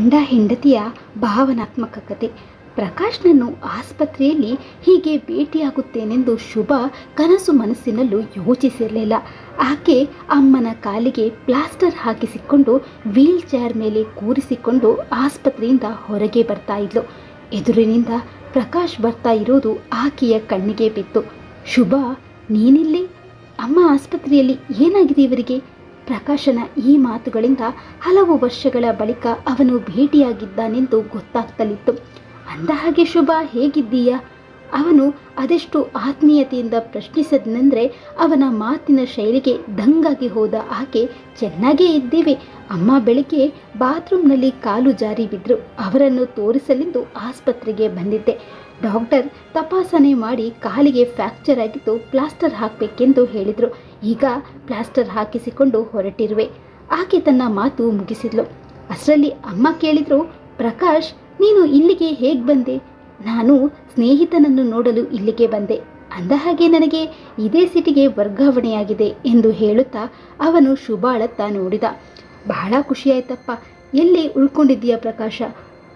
ಗಂಡ ಹೆಂಡತಿಯ ಭಾವನಾತ್ಮಕ ಕತೆ. ಪ್ರಕಾಶ್ನನ್ನು ಆಸ್ಪತ್ರೆಯಲ್ಲಿ ಹೀಗೆ ಭೇಟಿಯಾಗುತ್ತೇನೆಂದು ಶುಭ ಕನಸು ಮನಸ್ಸಿನಲ್ಲೂ ಯೋಚಿಸಿರಲಿಲ್ಲ. ಆಕೆ ಅಮ್ಮನ ಕಾಲಿಗೆ ಪ್ಲಾಸ್ಟರ್ ಹಾಕಿಸಿಕೊಂಡು ವೀಲ್ ಚೇರ್ ಮೇಲೆ ಕೂರಿಸಿಕೊಂಡು ಆಸ್ಪತ್ರೆಯಿಂದ ಹೊರಗೆ ಬರ್ತಾ ಇದ್ಲು. ಎದುರಿನಿಂದ ಪ್ರಕಾಶ್ ಬರ್ತಾ ಇರೋದು ಆಕೆಯ ಕಣ್ಣಿಗೆ ಬಿತ್ತು. ಶುಭ, ನೀನಿಲ್ಲಿ? ಅಮ್ಮ ಆಸ್ಪತ್ರೆಯಲ್ಲಿ ಏನಾಗಿದೆ ಇವರಿಗೆ? ಪ್ರಕಾಶನ ಈ ಮಾತುಗಳಿಂದ ಹಲವು ವರ್ಷಗಳ ಬಳಿಕ ಅವನು ಭೇಟಿಯಾಗಿದ್ದಾನೆಂದು ಗೊತ್ತಾಗ್ತಲಿತ್ತು. ಅಂದಹಾಗೆ ಶುಭ, ಹೇಗಿದ್ದೀಯ? ಅವನು ಅದೆಷ್ಟು ಆತ್ಮೀಯತೆಯಿಂದ ಪ್ರಶ್ನಿಸದನೆಂದರೆ ಅವನ ಮಾತಿನ ಶೈಲಿಗೆ ದಂಗಾಗಿ ಹೋದ ಆಕೆ ಚೆನ್ನಾಗೇ ಇದ್ದೇವೆ. ಅಮ್ಮ ಬೆಳಿಗ್ಗೆ ಬಾತ್ರೂಮ್ನಲ್ಲಿ ಕಾಲು ಜಾರಿ ಬಿದ್ದರು ಅವರನ್ನು ತೋರಿಸಲೆಂದು ಆಸ್ಪತ್ರೆಗೆ ಬಂದಿದ್ದೆ. ಡಾಕ್ಟರ್ ತಪಾಸಣೆ ಮಾಡಿ ಕಾಲಿಗೆ ಫ್ರ್ಯಾಕ್ಚರ್ ಆಗಿದ್ದು ಪ್ಲಾಸ್ಟರ್ ಹಾಕಬೇಕೆಂದು ಹೇಳಿದರು. ಈಗ ಪ್ಲಾಸ್ಟರ್ ಹಾಕಿಸಿಕೊಂಡು ಹೊರಟಿರುವೆ. ಆಕೆ ತನ್ನ ಮಾತು ಮುಗಿಸಿದ್ಲು. ಅಷ್ಟರಲ್ಲಿ ಅಮ್ಮ ಕೇಳಿದ್ರು, ಪ್ರಕಾಶ್, ನೀನು ಇಲ್ಲಿಗೆ ಹೇಗೆ ಬಂದೆ? ನಾನು ಸ್ನೇಹಿತನನ್ನು ನೋಡಲು ಇಲ್ಲಿಗೆ ಬಂದೆ. ಅಂದ ಹಾಗೆ ನನಗೆ ಇದೇ ಸಿಟಿಗೆ ವರ್ಗಾವಣೆಯಾಗಿದೆ ಎಂದು ಹೇಳುತ್ತಾ ಅವನು ಶುಭಾಳತ್ತ ನೋಡಿದ. ಬಹಳ ಖುಷಿಯಾಯ್ತಪ್ಪ. ಎಲ್ಲಿ ಉಳ್ಕೊಂಡಿದ್ದೀಯ ಪ್ರಕಾಶ?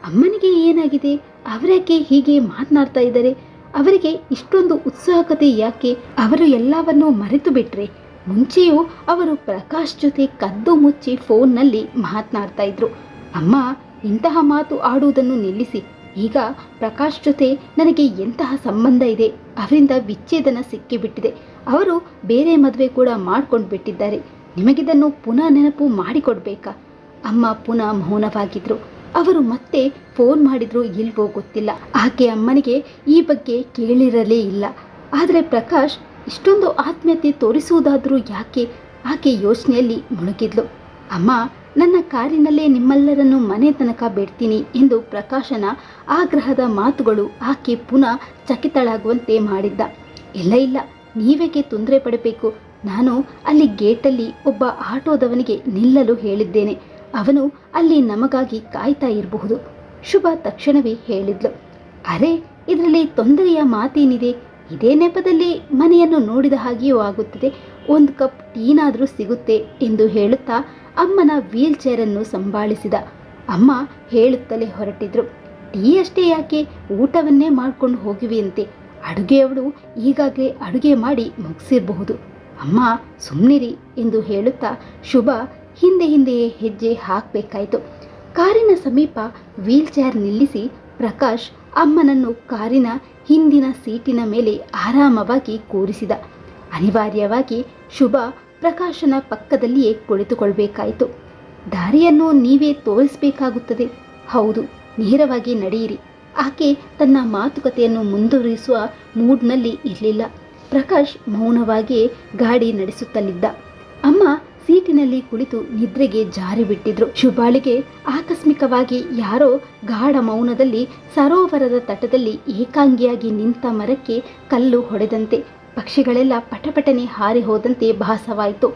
ಅಮ್ಮನಿಗೆ ಏನಾಗಿದೆ? ಅವರ್ಯಾಕೆ ಹೀಗೆ ಮಾತನಾಡ್ತಾ ಇದ್ದಾರೆ? ಅವರಿಗೆ ಇಷ್ಟೊಂದು ಉತ್ಸಾಹಕತೆ ಯಾಕೆ? ಅವರು ಎಲ್ಲವನ್ನೂ ಮರೆತು ಬಿಟ್ರೆ? ಮುಂಚೆಯೂ ಅವರು ಪ್ರಕಾಶ್ ಜೊತೆ ಕದ್ದು ಮುಚ್ಚಿ ಫೋನ್ನಲ್ಲಿ ಮಾತನಾಡ್ತಾ ಇದ್ರು. ಅಮ್ಮ, ಇಂತಹ ಮಾತು ಆಡುವುದನ್ನು ನಿಲ್ಲಿಸಿ. ಈಗ ಪ್ರಕಾಶ್ ಜೊತೆ ನನಗೆ ಎಂತಹ ಸಂಬಂಧ ಇದೆ? ಅವರಿಂದ ವಿಚ್ಛೇದನ ಸಿಕ್ಕಿಬಿಟ್ಟಿದೆ. ಅವರು ಬೇರೆ ಮದುವೆ ಕೂಡ ಮಾಡ್ಕೊಂಡು ಬಿಟ್ಟಿದ್ದಾರೆ. ನಿಮಗಿದನ್ನು ಪುನಃ ನೆನಪು ಮಾಡಿಕೊಡ್ಬೇಕಾ? ಅಮ್ಮ ಪುನಃ ಮೌನವಾಗಿದ್ರು. ಅವರು ಮತ್ತೆ ಫೋನ್ ಮಾಡಿದ್ರು ಇಲ್ವೋ ಗೊತ್ತಿಲ್ಲ. ಆಕೆ ಅಮ್ಮನಿಗೆ ಈ ಬಗ್ಗೆ ಕೇಳಿರಲೇ ಇಲ್ಲ. ಆದರೆ ಪ್ರಕಾಶ್ ಇಷ್ಟೊಂದು ಆತ್ಮೀಯತೆ ತೋರಿಸುವುದಾದರೂ ಯಾಕೆ ಆಕೆ ಯೋಚನೆಯಲ್ಲಿ ಮುಳುಗಿದ್ಲು? ಅಮ್ಮ, ನನ್ನ ಕಾರಿನಲ್ಲೇ ನಿಮ್ಮೆಲ್ಲರನ್ನು ಮನೆ ತನಕ ಬಿಡ್ತೀನಿ ಎಂದು ಪ್ರಕಾಶನ ಆಗ್ರಹದ ಮಾತುಗಳು ಆಕೆ ಪುನಃ ಚಕಿತಳಾಗುವಂತೆ ಮಾಡಿದ್ದ. ಇಲ್ಲ ಇಲ್ಲ, ನೀವೇಕೆ ತೊಂದರೆ ಪಡಬೇಕು? ನಾನು ಅಲ್ಲಿ ಗೇಟಲ್ಲಿ ಒಬ್ಬ ಆಟೋದವನಿಗೆ ನಿಲ್ಲಲು ಹೇಳಿದ್ದೇನೆ. ಅವನು ಅಲ್ಲಿ ನಮಗಾಗಿ ಕಾಯ್ತಾ ಇರಬಹುದು. ಶುಭ ತಕ್ಷಣವೇ ಹೇಳಿದ್ಲು. ಅರೆ, ಇದರಲ್ಲಿ ತೊಂದರೆಯ ಮಾತೇನಿದೆ? ಇದೇ ನೆಪದಲ್ಲಿ ಮನೆಯನ್ನು ನೋಡಿದ ಹಾಗೆಯೂ ಆಗುತ್ತದೆ. ಒಂದು ಕಪ್ ಟೀನಾದರೂ ಸಿಗುತ್ತೆ ಎಂದು ಹೇಳುತ್ತಾ ಅಮ್ಮನ ವೀಲ್ ಚೇರನ್ನು ಸಂಭಾಳಿಸಿದ. ಅಮ್ಮ ಹೇಳುತ್ತಲೇ ಹೊರಟಿದ್ರು. ಟೀ ಅಷ್ಟೇ ಯಾಕೆ? ಊಟವನ್ನೇ ಮಾಡ್ಕೊಂಡು ಹೋಗಿವೆಯಂತೆ. ಅಡುಗೆಯವಳು ಈಗಾಗಲೇ ಅಡುಗೆ ಮಾಡಿ ಮುಗಿಸಿರಬಹುದು. ಅಮ್ಮ ಸುಮ್ಮನಿರಿ ಎಂದು ಹೇಳುತ್ತಾ ಶುಭ ಹಿಂದೆ ಹಿಂದೆಯೇ ಹೆಜ್ಜೆ ಹಾಕಬೇಕಾಯಿತು. ಕಾರಿನ ಸಮೀಪ ವೀಲ್ ಚೇರ್ ನಿಲ್ಲಿಸಿ ಪ್ರಕಾಶ್ ಅಮ್ಮನನ್ನು ಕಾರಿನ ಹಿಂದಿನ ಸೀಟಿನ ಮೇಲೆ ಆರಾಮವಾಗಿ ಕೂರಿಸಿದ. ಅನಿವಾರ್ಯವಾಗಿ ಶುಭ ಪ್ರಕಾಶನ ಪಕ್ಕದಲ್ಲಿಯೇ ಕುಳಿತುಕೊಳ್ಬೇಕಾಯಿತು. ದಾರಿಯನ್ನು ನೀವೇ ತೋರಿಸಬೇಕಾಗುತ್ತದೆ. ಹೌದು, ನೇರವಾಗಿ ನಡೆಯಿರಿ. ಆಕೆ ತನ್ನ ಮಾತುಕತೆಯನ್ನು ಮುಂದುವರಿಸುವ ಮೂಡ್ನಲ್ಲಿ ಇರಲಿಲ್ಲ. ಪ್ರಕಾಶ್ ಮೌನವಾಗಿಯೇ ಗಾಡಿ ನಡೆಸುತ್ತಲಿದ್ದ. ಅಮ್ಮ ಸೀಟಿನಲ್ಲಿ ಕುಳಿತು ನಿದ್ರೆಗೆ ಜಾರಿ ಬಿಟ್ಟಿದ್ರು. ಶುಭಾಳಿಗೆ ಆಕಸ್ಮಿಕವಾಗಿ ಯಾರೋ ಗಾಢ ಮೌನದಲ್ಲಿ ಸರೋವರದ ತಟದಲ್ಲಿ ಏಕಾಂಗಿಯಾಗಿ ನಿಂತ ಮರಕ್ಕೆ ಕಲ್ಲು ಹೊಡೆದಂತೆ ಪಕ್ಷಿಗಳೆಲ್ಲ ಪಟಪಟನೆ ಹಾರಿ ಹೋದಂತೆ ಭಾಸವಾಯಿತು.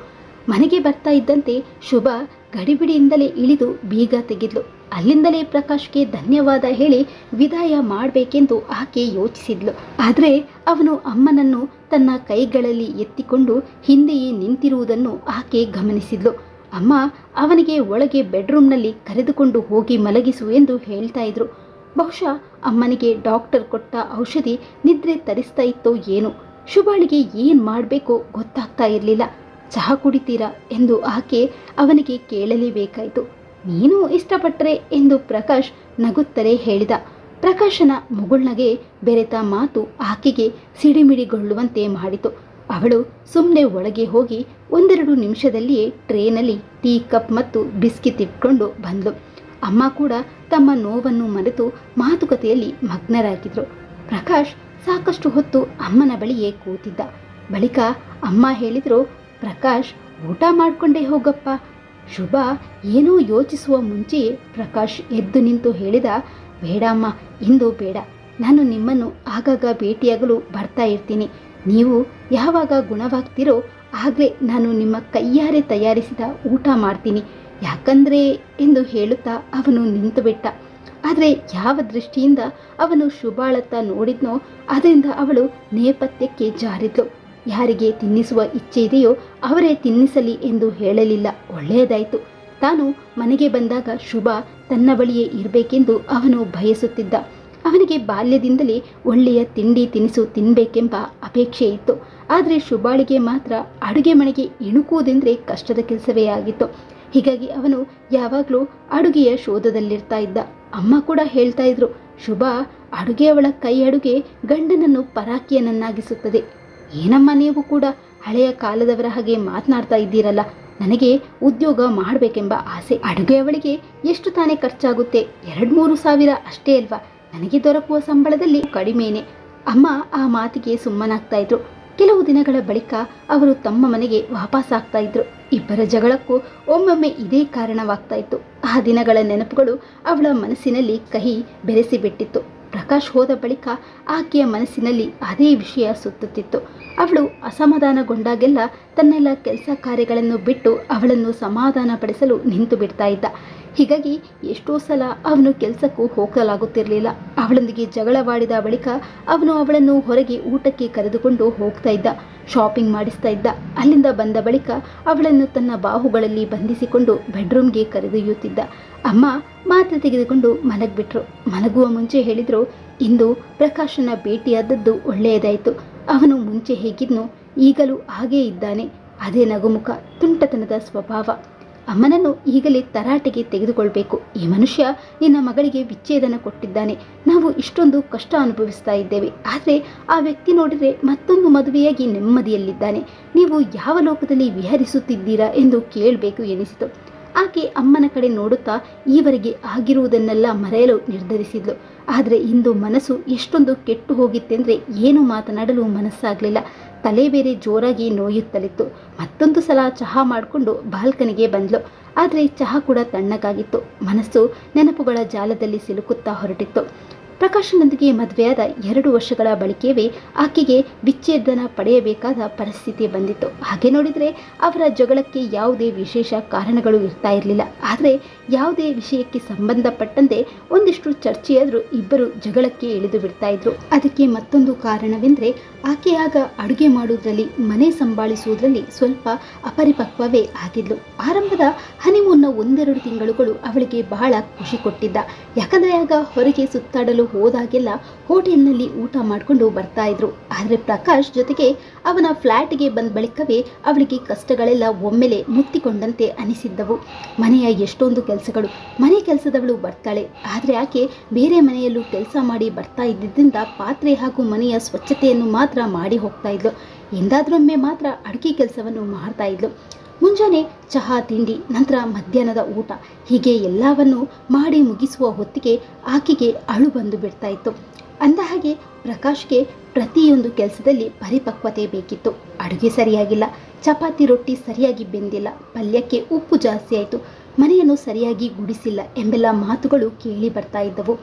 ಮನೆಗೆ ಬರ್ತಾ ಇದ್ದಂತೆ ಶುಭ ಗಡಿಬಿಡಿಯಿಂದಲೇ ಇಳಿದು ಬೀಗ ತೆಗೆದ್ಲು. ಅಲ್ಲಿಂದಲೇ ಪ್ರಕಾಶ್ಗೆ ಧನ್ಯವಾದ ಹೇಳಿ ವಿದಾಯ ಮಾಡಬೇಕೆಂದು ಆಕೆ ಯೋಚಿಸಿದ್ಲು. ಆದರೆ ಅವನು ಅಮ್ಮನನ್ನು ತನ್ನ ಕೈಗಳಲ್ಲಿ ಎತ್ತಿಕೊಂಡು ಹಿಂದೆಯೇ ನಿಂತಿರುವುದನ್ನು ಆಕೆ ಗಮನಿಸಿದ್ಲು. ಅಮ್ಮ, ಅವನಿಗೆ ಒಳಗೆ ಬೆಡ್ರೂಮ್ನಲ್ಲಿ ಕರೆದುಕೊಂಡು ಹೋಗಿ ಮಲಗಿಸು ಎಂದು ಹೇಳ್ತಾ ಇದ್ರು. ಬಹುಶಃ ಅಮ್ಮನಿಗೆ ಡಾಕ್ಟರ್ ಕೊಟ್ಟ ಔಷಧಿ ನಿದ್ರೆ ತರಿಸ್ತಾ ಇತ್ತೋ ಏನು. ಶುಭಾಳಿಗೆ ಏನು ಮಾಡಬೇಕೋ ಗೊತ್ತಾಗ್ತಾ ಇರಲಿಲ್ಲ. ಚಹಾ ಕುಡಿತೀರಾ ಎಂದು ಆಕೆ ಅವನಿಗೆ ಕೇಳಲೇಬೇಕಾಯಿತು. ನೀನು ಇಷ್ಟಪಟ್ಟರೆ ಎಂದು ಪ್ರಕಾಶ್ ನಗುತ್ತಲೇ ಹೇಳಿದ. ಪ್ರಕಾಶನ ಮುಗುಳ್ನಗೆ ಬೆರೆತ ಮಾತು ಆಕೆಗೆ ಸಿಡಿಮಿಡಿಗೊಳ್ಳುವಂತೆ ಮಾಡಿತು. ಅವಳು ಸುಮ್ಮನೆ ಒಳಗೆ ಹೋಗಿ ಒಂದೆರಡು ನಿಮಿಷದಲ್ಲಿಯೇ ಟ್ರೇನಲ್ಲಿ ಟೀ ಕಪ್ ಮತ್ತು ಬಿಸ್ಕಿಟ್ ಇಟ್ಕೊಂಡು ಬಂದಳು ಅಮ್ಮ ಕೂಡ ತಮ್ಮ ನೋವನ್ನು ಮರೆತು ಮಾತುಕತೆಯಲ್ಲಿ ಮಗ್ನರಾಗಿದ್ರು. ಪ್ರಕಾಶ್ ಸಾಕಷ್ಟು ಹೊತ್ತು ಅಮ್ಮನ ಬಳಿಯೇ ಕೂತಿದ್ದ. ಬಳಿಕ ಅಮ್ಮ ಹೇಳಿದ್ರು ಪ್ರಕಾಶ್ ಊಟ ಮಾಡಿಕೊಂಡೇ ಹೋಗಪ್ಪ. ಶುಭ ಏನೂ ಯೋಚಿಸುವ ಮುಂಚೆ ಪ್ರಕಾಶ್ ಎದ್ದು ನಿಂತು ಹೇಳಿದ ಬೇಡಮ್ಮ ಇಂದು ಬೇಡ. ನಾನು ನಿಮ್ಮನ್ನು ಆಗಾಗ ಭೇಟಿಯಾಗಲು ಬರ್ತಾ ಇರ್ತೀನಿ. ನೀವು ಯಾವಾಗ ಗುಣವಾಗ್ತಿರೋ ಆಗಲೇ ನಾನು ನಿಮ್ಮ ಕೈಯಾರೆ ತಯಾರಿಸಿದ ಊಟ ಮಾಡ್ತೀನಿ. ಯಾಕಂದ್ರೆ, ಎಂದು ಹೇಳುತ್ತಾ ಅವನು ನಿಂತುಬಿಟ್ಟ. ಆದರೆ ಯಾವ ದೃಷ್ಟಿಯಿಂದ ಅವನು ಶುಭಾಳತ್ತ ನೋಡಿದ್ನೋ, ಅದರಿಂದ ಅವಳು ನೇಪಥ್ಯಕ್ಕೆ ಜಾರಿದ್ಲು. ಯಾರಿಗೆ ತಿನ್ನಿಸುವ ಇಚ್ಛೆ ಇದೆಯೋ ಅವರೇ ತಿನ್ನಿಸಲಿ ಎಂದು ಹೇಳಲಿಲ್ಲ. ಒಳ್ಳೆಯದಾಯಿತು. ತಾನು ಮನೆಗೆ ಬಂದಾಗ ಶುಭ ತನ್ನ ಬಳಿಯೇ ಇರಬೇಕೆಂದು ಅವನು ಬಯಸುತ್ತಿದ್ದ. ಅವನಿಗೆ ಬಾಲ್ಯದಿಂದಲೇ ಒಳ್ಳೆಯ ತಿಂಡಿ ತಿನಿಸು ತಿನ್ನಬೇಕೆಂಬ ಅಪೇಕ್ಷೆ ಇತ್ತು. ಆದರೆ ಶುಭಾಳಿಗೆ ಮಾತ್ರ ಅಡುಗೆ ಮನೆಗೆ ಇಣುಕುವುದೆಂದರೆ ಕಷ್ಟದ ಕೆಲಸವೇ ಆಗಿತ್ತು. ಹೀಗಾಗಿ ಅವನು ಯಾವಾಗಲೂ ಅಡುಗೆಯ ಶೋಧದಲ್ಲಿರ್ತಾ ಇದ್ದ. ಅಮ್ಮ ಕೂಡ ಹೇಳ್ತಾ ಇದ್ರು, ಶುಭ ಅಡುಗೆಯವಳ ಕೈ ಅಡುಗೆ ಗಂಡನನ್ನು ಪರಾಕಿಯನನ್ನಾಗಿಸುತ್ತದೆ ಏನಮ್ಮ ನೀವು ಕೂಡ ಹಳೆಯ ಕಾಲದವರ ಹಾಗೆ ಮಾತನಾಡ್ತಾ ಇದ್ದೀರಲ್ಲ? ನನಗೆ ಉದ್ಯೋಗ ಮಾಡಬೇಕೆಂಬ ಆಸೆ ಅಡುಗೆ ಅವಳಿಗೆ ಎಷ್ಟು ತಾನೇ ಖರ್ಚಾಗುತ್ತೆ? ಎರಡು ಮೂರು ಸಾವಿರ ಅಷ್ಟೇ ಅಲ್ವಾ? ನನಗೆ ದೊರಕುವ ಸಂಬಳದಲ್ಲಿ ಕಡಿಮೆನೆ. ಅಮ್ಮ ಆ ಮಾತಿಗೆ ಸುಮ್ಮನಾಗ್ತಾ ಇದ್ರು. ಕೆಲವು ದಿನಗಳ ಬಳಿಕ ಅವರು ತಮ್ಮ ಮನೆಗೆ ವಾಪಸ್ ಆಗ್ತಾ ಇದ್ರು. ಇಬ್ಬರ ಜಗಳಕ್ಕೂ ಒಮ್ಮೊಮ್ಮೆ ಇದೇ ಕಾರಣವಾಗ್ತಾ ಇತ್ತು. ಆ ದಿನಗಳ ನೆನಪುಗಳು ಅವಳ ಮನಸ್ಸಿನಲ್ಲಿ ಕಹಿ ಬೆರೆಸಿ ಬಿಟ್ಟಿತ್ತು ಪ್ರಕಾಶ್ ಹೋದ ಬಳಿಕ ಆಕೆಯ ಮನಸ್ಸಿನಲ್ಲಿ ಅದೇ ವಿಷಯ ಸುತ್ತುತ್ತಿತ್ತು. ಅವಳು ಅಸಮಾಧಾನಗೊಂಡಾಗೆಲ್ಲ ತನ್ನೆಲ್ಲ ಕೆಲಸ ಕಾರ್ಯಗಳನ್ನು ಬಿಟ್ಟು ಅವಳನ್ನು ಸಮಾಧಾನಪಡಿಸಲು ನಿಂತು ಬಿಡ್ತಾ ಇದ್ದ. ಹೀಗಾಗಿ ಎಷ್ಟೋ ಸಲ ಅವನು ಕೆಲಸಕ್ಕೂ ಹೋಗಲಾಗುತ್ತಿರಲಿಲ್ಲ. ಅವಳೊಂದಿಗೆ ಜಗಳವಾಡಿದ ಬಳಿಕ ಅವನು ಅವಳನ್ನು ಹೊರಗೆ ಊಟಕ್ಕೆ ಕರೆದುಕೊಂಡು ಹೋಗ್ತಾ ಇದ್ದ ಶಾಪಿಂಗ್ ಮಾಡಿಸ್ತಾ ಇದ್ದ. ಅಲ್ಲಿಂದ ಬಂದ ಬಳಿಕ ಅವಳನ್ನು ತನ್ನ ಬಾಹುಗಳಲ್ಲಿ ಬಂಧಿಸಿಕೊಂಡು ಬೆಡ್ರೂಮ್ಗೆ ಕರೆದೊಯ್ಯುತ್ತಿದ್ದ. ಅಮ್ಮ ಮಾತ್ರೆ ತೆಗೆದುಕೊಂಡು ಮಲಗಿಬಿಟ್ರು ಮಲಗುವ ಮುಂಚೆ ಹೇಳಿದ್ರು, ಇಂದು ಪ್ರಕಾಶನ ಭೇಟಿಯಾದದ್ದು ಒಳ್ಳೆಯದಾಯಿತು. ಅವನು ಮುಂಚೆ ಹೇಗಿದ್ನೋ ಈಗಲೂ ಹಾಗೇ ಇದ್ದಾನೆ. ಅದೇ ನಗುಮುಖ, ತುಂಟತನದ ಸ್ವಭಾವ. ಅಮ್ಮನನ್ನು ಈಗಲೇ ತರಾಟೆಗೆ ತೆಗೆದುಕೊಳ್ಬೇಕು. ಈ ಮನುಷ್ಯ ನಿನ್ನ ಮಗಳಿಗೆ ವಿಚ್ಛೇದನ ಕೊಟ್ಟಿದ್ದಾನೆ. ನಾವು ಇಷ್ಟೊಂದು ಕಷ್ಟ ಅನುಭವಿಸ್ತಾ ಇದ್ದೇವೆ. ಆದರೆ ಆ ವ್ಯಕ್ತಿ ನೋಡಿದರೆ ಮತ್ತೊಂದು ಮದುವೆಯಾಗಿ ನೆಮ್ಮದಿಯಲ್ಲಿದ್ದಾನೆ. ನೀವು ಯಾವ ಲೋಕದಲ್ಲಿ ವಿಹರಿಸುತ್ತಿದ್ದೀರಾ ಎಂದು ಕೇಳಬೇಕು ಎನಿಸಿತು. ಆಕೆ ಅಮ್ಮನ ಕಡೆ ನೋಡುತ್ತಾ ಈವರೆಗೆ ಆಗಿರುವುದನ್ನೆಲ್ಲ ಮರೆಯಲು ನಿರ್ಧರಿಸಿದ್ಲು. ಆದರೆ ಇಂದು ಮನಸ್ಸು ಎಷ್ಟೊಂದು ಕೆಟ್ಟು ಹೋಗಿತ್ತೆಂದರೆ ಏನು ಮಾತನಾಡಲು ಮನಸ್ಸಾಗಲಿಲ್ಲ. ತಲೆ ಬೇರೆ ಜೋರಾಗಿ ನೋಯುತ್ತಲಿತ್ತು. ಮತ್ತೊಂದು ಸಲ ಚಹಾ ಮಾಡಿಕೊಂಡು ಬಾಲ್ಕನಿಗೆ ಬಂದ್ಲು. ಆದರೆ ಚಹಾ ಕೂಡ ತಣ್ಣಗಾಗಿತ್ತು. ಮನಸ್ಸು ನೆನಪುಗಳ ಜಾಲದಲ್ಲಿ ಸಿಲುಕುತ್ತಾ ಹೊರಟಿತ್ತು. ಪ್ರಕಾಶನೊಂದಿಗೆ ಮದುವೆಯಾದ ಎರಡು ವರ್ಷಗಳ ಬಳಿಕವೇ ಆಕೆಗೆ ವಿಚ್ಛೇದನ ಪಡೆಯಬೇಕಾದ ಪರಿಸ್ಥಿತಿ ಬಂದಿತ್ತು. ಹಾಗೆ ನೋಡಿದರೆ ಅವರ ಜಗಳಕ್ಕೆ ಯಾವುದೇ ವಿಶೇಷ ಕಾರಣಗಳು ಇರ್ತಾ ಇರಲಿಲ್ಲ. ಆದರೆ ಯಾವುದೇ ವಿಷಯಕ್ಕೆ ಸಂಬಂಧಪಟ್ಟಂತೆ ಒಂದಿಷ್ಟು ಚರ್ಚೆಯಾದರೂ ಇಬ್ಬರು ಜಗಳಕ್ಕೆ ಇಳಿದು ಬಿಡ್ತಾ ಇದ್ರು. ಅದಕ್ಕೆ ಮತ್ತೊಂದು ಕಾರಣವೆಂದರೆ ಆಕೆಯಾಗ ಅಡುಗೆ ಮಾಡುವುದರಲ್ಲಿ ಮನೆ ಸಂಭಾಳಿಸುವುದರಲ್ಲಿ ಸ್ವಲ್ಪ ಅಪರಿಪಕ್ವವೇ ಆಗಿದ್ಲು. ಆರಂಭದ ಹನಿಮೂನ್ನ ಒಂದೆರಡು ತಿಂಗಳುಗಳು ಅವಳಿಗೆ ಬಹಳ ಖುಷಿ ಕೊಟ್ಟಿದ್ದ. ಯಾಕಂದರೆ ಆಗ ಹೊರಗೆ ಸುತ್ತಾಡಲು ಹೋದಾಗೆಲ್ಲ ಹೋಟೆಲ್ನಲ್ಲಿ ಊಟ ಮಾಡಿಕೊಂಡು ಬರ್ತಾ ಇದ್ರು. ಆದರೆ ಪ್ರಕಾಶ್ ಜೊತೆಗೆ ಅವನ ಫ್ಲ್ಯಾಟ್ಗೆ ಬಂದ ಬಳಿಕವೇ ಅವಳಿಗೆ ಕಷ್ಟಗಳೆಲ್ಲ ಒಮ್ಮೆಲೆ ಮುತ್ತಿಕೊಂಡಂತೆ ಅನಿಸಿದ್ದವು. ಮನೆಯ ಎಷ್ಟೊಂದು ಕೆಲಸಗಳು, ಮನೆ ಕೆಲಸದವಳು ಬರ್ತಾಳೆ. ಆದರೆ ಆಕೆ ಬೇರೆ ಮನೆಯಲ್ಲೂ ಕೆಲಸ ಮಾಡಿ ಬರ್ತಾ ಇದ್ದಿದ್ದರಿಂದ ಪಾತ್ರೆ ಹಾಗೂ ಮನೆಯ ಸ್ವಚ್ಛತೆಯನ್ನು ಮಾತ್ರ ಮಾಡಿ ಹೋಗ್ತಾ ಇದ್ಲು. ಎಂದಾದ್ರೊಮ್ಮೆ ಮಾತ್ರ ಅಡುಗೆ ಕೆಲಸವನ್ನು ಮಾಡ್ತಾ ಇದ್ಲು. ಮುಂಜಾನೆ ಚಹಾ ತಿಂಡಿ, ನಂತರ ಮಧ್ಯಾಹ್ನದ ಊಟ. ಹೀಗೆ ಎಲ್ಲವನ್ನು ಮಾಡಿ ಮುಗಿಸುವ ಹೊತ್ತಿಗೆ ಆಕೆಗೆ ಅಳು ಬಂದು ಬಿಡ್ತಾ ಇತ್ತು ಅಂದ ಹಾಗೆ ಪ್ರಕಾಶ್ಗೆ ಪ್ರತಿಯೊಂದು ಕೆಲಸದಲ್ಲಿ ಪರಿಪಕ್ವತೆ ಬೇಕಿತ್ತು. ಅಡುಗೆ ಸರಿಯಾಗಿಲ್ಲ. ಚಪಾತಿ ರೊಟ್ಟಿ ಸರಿಯಾಗಿ ಬೆಂದಿಲ್ಲ. ಪಲ್ಯಕ್ಕೆ ಉಪ್ಪು ಜಾಸ್ತಿ ಆಯಿತು. ಮನೆಯನ್ನು ಸರಿಯಾಗಿ ಗುಡಿಸಿಲ್ಲ ಎಂಬೆಲ್ಲ ಮಾತುಗಳು ಕೇಳಿ ಬರ್ತಾ ಇದ್ದವು.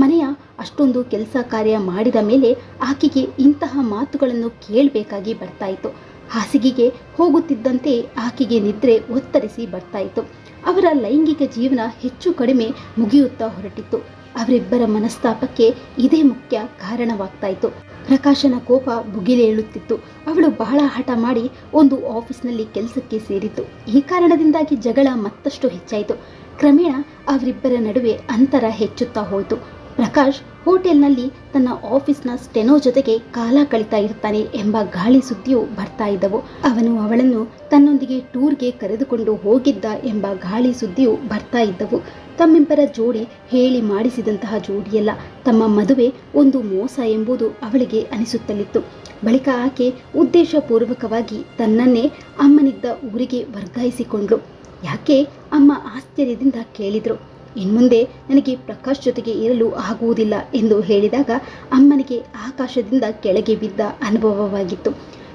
ಮನೆಯ ಅಷ್ಟೊಂದು ಕೆಲಸ ಕಾರ್ಯ ಮಾಡಿದ ಮೇಲೆ ಆಕೆಗೆ ಇಂತಹ ಮಾತುಗಳನ್ನು ಕೇಳಬೇಕಾಗಿ ಬರ್ತಾ ಇತ್ತು ಹಾಸಿಗೆಗೆ ಹೋಗುತ್ತಿದ್ದಂತೆ ಆಕೆಗೆ ನಿದ್ರೆ ಒತ್ತರಿಸಿ ಬರ್ತಾಯಿತ್ತು. ಅವರ ಲೈಂಗಿಕ ಜೀವನ ಹೆಚ್ಚು ಕಡಿಮೆ ಮುಗಿಯುತ್ತಾ ಹೊರಟಿತ್ತು. ಅವರಿಬ್ಬರ ಮನಸ್ತಾಪಕ್ಕೆ ಇದೇ ಮುಖ್ಯ ಕಾರಣವಾಗ್ತಾ ಇತ್ತು ಪ್ರಕಾಶನ ಕೋಪ ಭುಗಿಲೇಳುತ್ತಿತ್ತು. ಅವಳು ಬಹಳ ಹಠ ಮಾಡಿ ಒಂದು ಆಫೀಸ್ನಲ್ಲಿ ಕೆಲಸಕ್ಕೆ ಸೇರಿತು ಈ ಕಾರಣದಿಂದಾಗಿ ಜಗಳ ಮತ್ತಷ್ಟು ಹೆಚ್ಚಾಯಿತು. ಕ್ರಮೇಣ ಅವರಿಬ್ಬರ ನಡುವೆ ಅಂತರ ಹೆಚ್ಚುತ್ತಾ ಹೋಯಿತು. ಪ್ರಕಾಶ್ ಹೋಟೆಲ್ನಲ್ಲಿ ತನ್ನ ಆಫೀಸ್ನ ಸ್ಟೆನೋ ಜೊತೆಗೆ ಕಾಲ ಕಳೀತಾ ಇರ್ತಾನೆ ಎಂಬ ಗಾಳಿ ಸುದ್ದಿಯು ಬರ್ತಾ ಇದ್ದವು. ಅವನು ಅವಳನ್ನು ತನ್ನೊಂದಿಗೆ ಟೂರ್ಗೆ ಕರೆದುಕೊಂಡು ಹೋಗಿದ್ದ ಎಂಬ ಗಾಳಿ ಸುದ್ದಿಯು ಬರ್ತಾ ಇದ್ದವು. ತಮ್ಮಿಬ್ಬರ ಜೋಡಿ ಹೇಳಿ ಮಾಡಿಸಿದಂತಹ ಜೋಡಿಯಲ್ಲ, ತಮ್ಮ ಮದುವೆ ಒಂದು ಮೋಸ ಎಂಬುದು ಅವಳಿಗೆ ಅನಿಸುತ್ತಲಿತ್ತು. ಬಳಿಕ ಆಕೆ ಉದ್ದೇಶಪೂರ್ವಕವಾಗಿ ತನ್ನನ್ನೇ ಅಮ್ಮನಿದ್ದ ಊರಿಗೆ ವರ್ಗಾಯಿಸಿಕೊಂಡ್ಳು. ಯಾಕೆ? ಅಮ್ಮ ಆಶ್ಚರ್ಯದಿಂದ ಕೇಳಿದರು. ಇನ್ಮುಂದೆ ನನಗೆ ಪ್ರಕಾಶ್ ಜೊತೆಗೆ ಇರಲು ಆಗುವುದಿಲ್ಲ ಎಂದು ಹೇಳಿದಾಗ ಅಮ್ಮನಿಗೆ ಆಕಾಶದಿಂದ ಕೆಳಗೆ ಬಿದ್ದ ಅನುಭವವಾಗಿತ್ತು.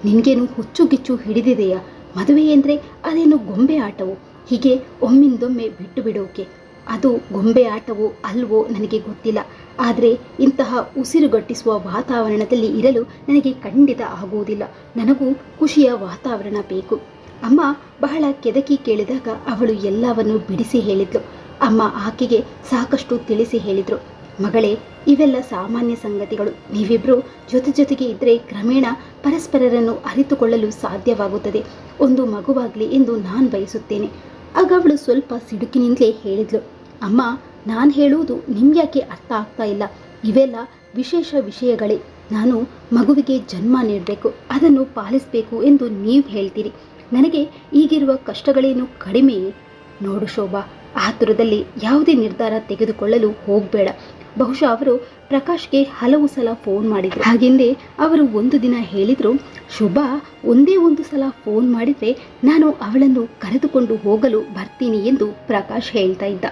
ನಿನಗೇನು ಹುಚ್ಚುಗಿಚ್ಚು ಹಿಡಿದಿದೆಯಾ? ಮದುವೆ ಎಂದರೆ ಅದೇನು ಗೊಂಬೆ ಆಟವು? ಹೀಗೆ ಒಮ್ಮಿಂದೊಮ್ಮೆ ಬಿಟ್ಟು ಬಿಡೋಕೆ. ಅದು ಗೊಂಬೆ ಆಟವೋ ಅಲ್ವೋ ನನಗೆ ಗೊತ್ತಿಲ್ಲ. ಆದರೆ ಇಂತಹ ಉಸಿರುಗಟ್ಟಿಸುವ ವಾತಾವರಣದಲ್ಲಿ ಇರಲು ನನಗೆ ಖಂಡಿತ ಆಗುವುದಿಲ್ಲ. ನನಗೂ ಖುಷಿಯ ವಾತಾವರಣ ಬೇಕು. ಅಮ್ಮ ಬಹಳ ಕೆದಕಿ ಕೇಳಿದಾಗ ಅವಳು ಎಲ್ಲವನ್ನು ಬಿಡಿಸಿ ಹೇಳಿದ್ಲು. ಅಮ್ಮ ಆಕೆಗೆ ಸಾಕಷ್ಟು ತಿಳಿಸಿ ಹೇಳಿದರು. ಮಗಳೇ, ಇವೆಲ್ಲ ಸಾಮಾನ್ಯ ಸಂಗತಿಗಳು. ನೀವಿಬ್ಬರು ಜೊತೆ ಜೊತೆಗೆ ಇದ್ದರೆ ಕ್ರಮೇಣ ಪರಸ್ಪರರನ್ನು ಅರಿತುಕೊಳ್ಳಲು ಸಾಧ್ಯವಾಗುತ್ತದೆ. ಒಂದು ಮಗುವಾಗಲಿ ಎಂದು ನಾನು ಬಯಸುತ್ತೇನೆ. ಆಗ ಅವಳು ಸ್ವಲ್ಪ ಸಿಡುಕಿನಿಂದಲೇ ಹೇಳಿದ್ಲು. ಅಮ್ಮ, ನಾನು ಹೇಳುವುದು ನಿಮ್ಗ್ಯಾಕೆ ಅರ್ಥ ಆಗ್ತಾ ಇಲ್ಲ. ಇವೆಲ್ಲ ವಿಶೇಷ ವಿಷಯಗಳೇ. ನಾನು ಮಗುವಿಗೆ ಜನ್ಮ ನೀಡಬೇಕು. ಅದನ್ನು ಪಾಲಿಸಬೇಕು ಎಂದು ನೀವು ಹೇಳ್ತೀರಿ. ನನಗೆ ಈಗಿರುವ ಕಷ್ಟಗಳೇನು ಕಡಿಮೆ? ನೋಡು ಶೋಭಾ ಆತುರದಲ್ಲಿ ಯಾವುದೇ ನಿರ್ಧಾರ ತೆಗೆದುಕೊಳ್ಳಲು ಹೋಗಬೇಡ. ಬಹುಶಃ ಅವರು ಪ್ರಕಾಶ್ಗೆ ಹಲವು ಸಲ ಫೋನ್ ಮಾಡಿದ್ರು. ಹಾಗೆಂದೇ ಅವರು ಒಂದು ದಿನ ಹೇಳಿದರು, ಶುಭ, ಒಂದೇ ಒಂದು ಸಲ ಫೋನ್ ಮಾಡಿದ್ರೆ ನಾನು ಅವಳನ್ನು ಕರೆದುಕೊಂಡು ಹೋಗಲು ಬರ್ತೀನಿ ಎಂದು ಪ್ರಕಾಶ್ ಹೇಳ್ತಾ ಇದ್ದ.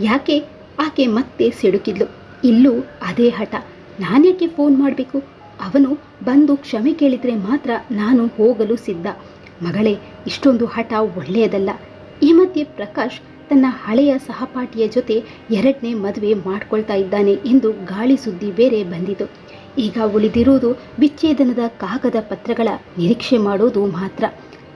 ಯಾಕೆ? ಆಕೆ ಮತ್ತೆ ಸಿಡುಕಿದ್ಲು. ಇಲ್ಲೂ ಅದೇ ಹಠ. ನಾನ್ಯಾಕೆ ಫೋನ್ ಮಾಡಬೇಕು? ಅವನು ಬಂದು ಕ್ಷಮೆ ಕೇಳಿದ್ರೆ ಮಾತ್ರ ನಾನು ಹೋಗಲು ಸಿದ್ಧ. ಮಗಳೇ, ಇಷ್ಟೊಂದು ಹಠ ಒಳ್ಳೆಯದಲ್ಲ. ಈ ಮಧ್ಯೆ ಪ್ರಕಾಶ್ ತನ್ನ ಹಳೆಯ ಸಹಪಾಠಿಯ ಜೊತೆ ಎರಡನೇ ಮದುವೆ ಮಾಡ್ಕೊಳ್ತಾ ಇದ್ದಾನೆ ಎಂದು ಗಾಳಿ ಸುದ್ದಿ ಬೇರೆ ಬಂದಿತು. ಈಗ ಉಳಿದಿರುವುದು ವಿಚ್ಛೇದನದ ಕಾಗದ ಪತ್ರಗಳ ನಿರೀಕ್ಷೆ ಮಾಡೋದು ಮಾತ್ರ.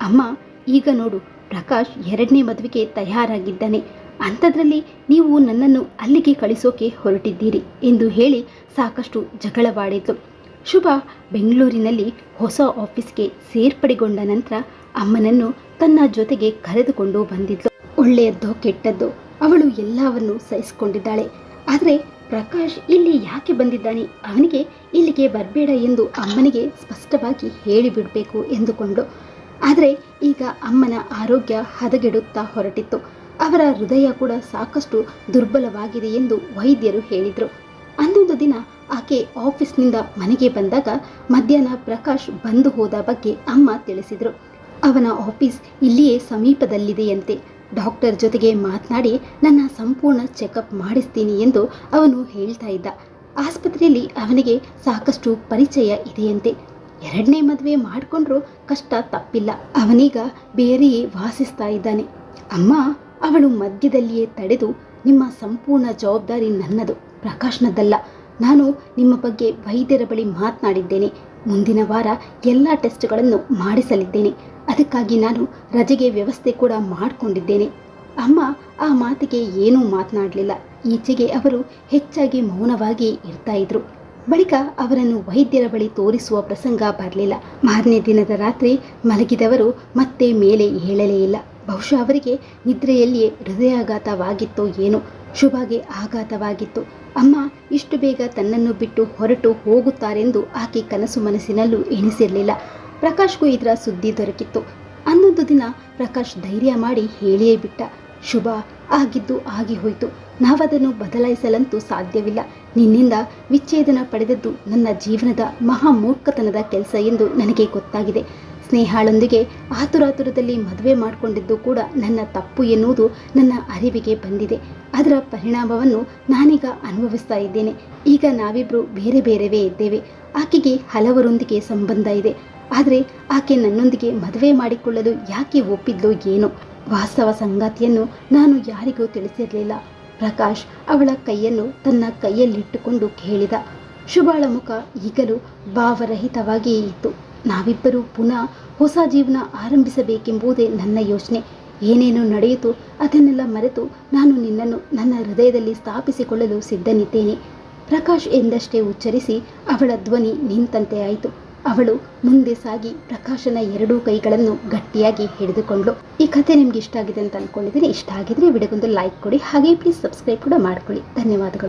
ಅಮ್ಮ, ಈಗ ನೋಡು, ಪ್ರಕಾಶ್ ಎರಡನೇ ಮದುವೆಗೆ ತಯಾರಾಗಿದ್ದಾನೆ. ಅಂಥದ್ರಲ್ಲಿ ನೀವು ನನ್ನನ್ನು ಅಲ್ಲಿಗೆ ಕಳಿಸೋಕೆ ಹೊರಟಿದ್ದೀರಿ ಎಂದು ಹೇಳಿ ಸಾಕಷ್ಟು ಜಗಳವಾಡಿದ್ಲು ಶುಭ ಬೆಂಗಳೂರಿನಲ್ಲಿ ಹೊಸ ಆಫೀಸ್ಗೆ ಸೇರ್ಪಡೆಗೊಂಡ ನಂತರ ಅಮ್ಮನನ್ನು ತನ್ನ ಜೊತೆಗೆ ಕರೆದುಕೊಂಡು ಬಂದಿದ್ಲು. ಒಳ್ಳೆಯದ್ದೋ ಕೆಟ್ಟದ್ದೋ ಅವಳು ಎಲ್ಲವನ್ನು ಸಹಿಸಿಕೊಂಡಿದ್ದಾಳೆ. ಆದರೆ ಪ್ರಕಾಶ್ ಇಲ್ಲಿ ಯಾಕೆ ಬಂದಿದ್ದಾನೆ? ಅವನಿಗೆ ಇಲ್ಲಿಗೆ ಬರಬೇಡ ಎಂದು ಅಮ್ಮನಿಗೆ ಸ್ಪಷ್ಟವಾಗಿ ಹೇಳಿಬಿಡಬೇಕು ಎಂದುಕೊಂಡು ಆದರೆ ಈಗ ಅಮ್ಮನ ಆರೋಗ್ಯ ಹದಗೆಡುತ್ತಾ ಹೊರಟಿತ್ತು. ಅವರ ಹೃದಯ ಕೂಡ ಸಾಕಷ್ಟು ದುರ್ಬಲವಾಗಿದೆ ಎಂದು ವೈದ್ಯರು ಹೇಳಿದರು. ಅಂದೊಂದು ದಿನ ಆಕೆ ಆಫೀಸ್ನಿಂದ ಮನೆಗೆ ಬಂದಾಗ ಮಧ್ಯಾಹ್ನ ಪ್ರಕಾಶ್ ಬಂದು ಹೋದ ಬಗ್ಗೆ ಅಮ್ಮ ತಿಳಿಸಿದರು. ಅವನ ಆಫೀಸ್ ಇಲ್ಲಿಯೇ ಸಮೀಪದಲ್ಲಿದೆಯಂತೆ. ಡಾಕ್ಟರ್ ಜೊತೆಗೆ ಮಾತನಾಡಿ, ನನ್ನ ಸಂಪೂರ್ಣ ಚೆಕಪ್ ಮಾಡಿಸ್ತೀನಿ ಎಂದು ಅವನು ಹೇಳ್ತಾ ಇದ್ದ. ಆಸ್ಪತ್ರೆಯಲ್ಲಿ ಅವನಿಗೆ ಸಾಕಷ್ಟು ಪರಿಚಯ ಇದೆಯಂತೆ. ಎರಡನೇ ಮದುವೆ ಮಾಡಿಕೊಂಡ್ರೂ ಕಷ್ಟ ತಪ್ಪಿಲ್ಲ. ಅವನೀಗ ಬೇರೆಯೇ ವಾಸಿಸ್ತಾ ಇದ್ದಾನೆ. ಅಮ್ಮ, ಅವಳು ಮಧ್ಯದಲ್ಲಿಯೇ ತಡೆದು ನಿಮ್ಮ ಸಂಪೂರ್ಣ ಜವಾಬ್ದಾರಿ ನನ್ನದು. ಪ್ರಕಾಶ್ನದ್ದಲ್ಲ. ನಾನು ನಿಮ್ಮ ಬಗ್ಗೆ ವೈದ್ಯರ ಬಳಿ ಮಾತನಾಡಿದ್ದೇನೆ. ಮುಂದಿನ ವಾರ ಎಲ್ಲ ಟೆಸ್ಟ್ಗಳನ್ನು ಮಾಡಿಸಲಿದ್ದೇನೆ. ಅದಕ್ಕಾಗಿ ನಾನು ರಜೆಗೆ ವ್ಯವಸ್ಥೆ ಕೂಡ ಮಾಡಿಕೊಂಡಿದ್ದೇನೆ. ಅಮ್ಮ ಆ ಮಾತಿಗೆ ಏನೂ ಮಾತನಾಡಲಿಲ್ಲ. ಈಚೆಗೆ ಅವರು ಹೆಚ್ಚಾಗಿ ಮೌನವಾಗಿ ಇರ್ತಾ ಇದ್ರು. ಬಳಿಕ ಅವರನ್ನು ವೈದ್ಯರ ಬಳಿ ತೋರಿಸುವ ಪ್ರಸಂಗ ಬರಲಿಲ್ಲ. ಮಾರನೇ ದಿನದ ರಾತ್ರಿ ಮಲಗಿದವರು ಮತ್ತೆ ಮೇಲೆ ಏಳಲೇ ಇಲ್ಲ. ಬಹುಶಃ ಅವರಿಗೆ ನಿದ್ರೆಯಲ್ಲಿಯೇ ಹೃದಯಾಘಾತವಾಗಿತ್ತೋ ಏನೋ. ಶುಭಾಗೆ ಆಘಾತವಾಗಿತ್ತು. ಅಮ್ಮ ಇಷ್ಟು ಬೇಗ ತನ್ನನ್ನು ಬಿಟ್ಟು ಹೊರಟು ಹೋಗುತ್ತಾರೆಂದು ಆಕೆ ಕನಸು ಮನಸ್ಸಿನಲ್ಲೂ ಎಣಿಸಿರಲಿಲ್ಲ. ಪ್ರಕಾಶ್ಗೂ ಇದರ ಸುದ್ದಿ ದೊರಕಿತ್ತು. ಅನ್ನೊಂದು ದಿನ ಪ್ರಕಾಶ್ ಧೈರ್ಯ ಮಾಡಿ ಹೇಳಿಯೇ ಬಿಟ್ಟ. ಶುಭ ಆಗಿದ್ದು ಆಗಿ ಹೋಯಿತು. ನಾವದನ್ನು ಬದಲಾಯಿಸಲಂತೂ ಸಾಧ್ಯವಿಲ್ಲ. ನಿನ್ನಿಂದ ವಿಚ್ಛೇದನ ಪಡೆದದ್ದು ನನ್ನ ಜೀವನದ ಮಹಾ ಮೂರ್ಖತನದ ಕೆಲಸ ಎಂದು ನನಗೆ ಗೊತ್ತಾಗಿದೆ. ಸ್ನೇಹಾಳೊಂದಿಗೆ ಆತುರಾತುರದಲ್ಲಿ ಮದುವೆ ಮಾಡಿಕೊಂಡಿದ್ದು ಕೂಡ ನನ್ನ ತಪ್ಪು ಎನ್ನುವುದು ನನ್ನ ಅರಿವಿಗೆ ಬಂದಿದೆ. ಅದರ ಪರಿಣಾಮವನ್ನು ನಾನೀಗ ಅನುಭವಿಸ್ತಾ ಇದ್ದೇನೆ. ಈಗ ನಾವಿಬ್ಬರು ಬೇರೆ ಬೇರೆವೇ ಇದ್ದೇವೆ. ಆಕೆಗೆ ಹಲವರೊಂದಿಗೆ ಸಂಬಂಧ ಇದೆ. ಆದರೆ ಆಕೆ ನನ್ನೊಂದಿಗೆ ಮದುವೆ ಮಾಡಿಕೊಳ್ಳಲು ಯಾಕೆ ಒಪ್ಪಿದ್ಲು ಏನೋ. ವಾಸ್ತವ ಸಂಗಾತಿಯನ್ನು ನಾನು ಯಾರಿಗೂ ತಿಳಿಸಿರಲಿಲ್ಲ. ಪ್ರಕಾಶ್ ಅವಳ ಕೈಯನ್ನು ತನ್ನ ಕೈಯಲ್ಲಿಟ್ಟುಕೊಂಡು ಕೇಳಿದ. ಶುಭಾಳ ಮುಖ ಈಗಲೂ ಭಾವರಹಿತವಾಗಿಯೇ ಇತ್ತು. ನಾವಿಬ್ಬರೂ ಪುನಃ ಹೊಸ ಜೀವನ ಆರಂಭಿಸಬೇಕೆಂಬುದೇ ನನ್ನ ಯೋಚನೆ. ಏನೇನು ನಡೆಯಿತು ಅದನ್ನೆಲ್ಲ ಮರೆತು ನಾನು ನಿನ್ನನ್ನು ನನ್ನ ಹೃದಯದಲ್ಲಿ ಸ್ಥಾಪಿಸಿಕೊಳ್ಳಲು ಸಿದ್ಧನಿದ್ದೇನೆ. ಪ್ರಕಾಶ್ ಎಂದಷ್ಟೇ ಉಚ್ಚರಿಸಿ ಅವಳ ಧ್ವನಿ ನಿಂತಂತೆ ಆಯಿತು. ಅವಳು ಮುಂದೆ ಸಾಗಿ ಪ್ರಕಾಶನ ಎರಡೂ ಕೈಗಳನ್ನು ಗಟ್ಟಿಯಾಗಿ ಹಿಡಿದುಕೊಂಡು ಈ ಕಥೆ ನಿಮ್ಗೆ ಇಷ್ಟ ಆಗಿದೆ ಅಂತ ಅನ್ಕೊಂಡಿದ್ದೀನಿ. ಇಷ್ಟ ಆಗಿದ್ರೆ ವಿಡಿಯೋಗೊಂದು ಲೈಕ್ ಕೊಡಿ. ಹಾಗೆ ಪ್ಲೀಸ್ ಸಬ್ಸ್ಕ್ರೈಬ್ ಕೂಡ ಮಾಡ್ಕೊಳ್ಳಿ. ಧನ್ಯವಾದಗಳು.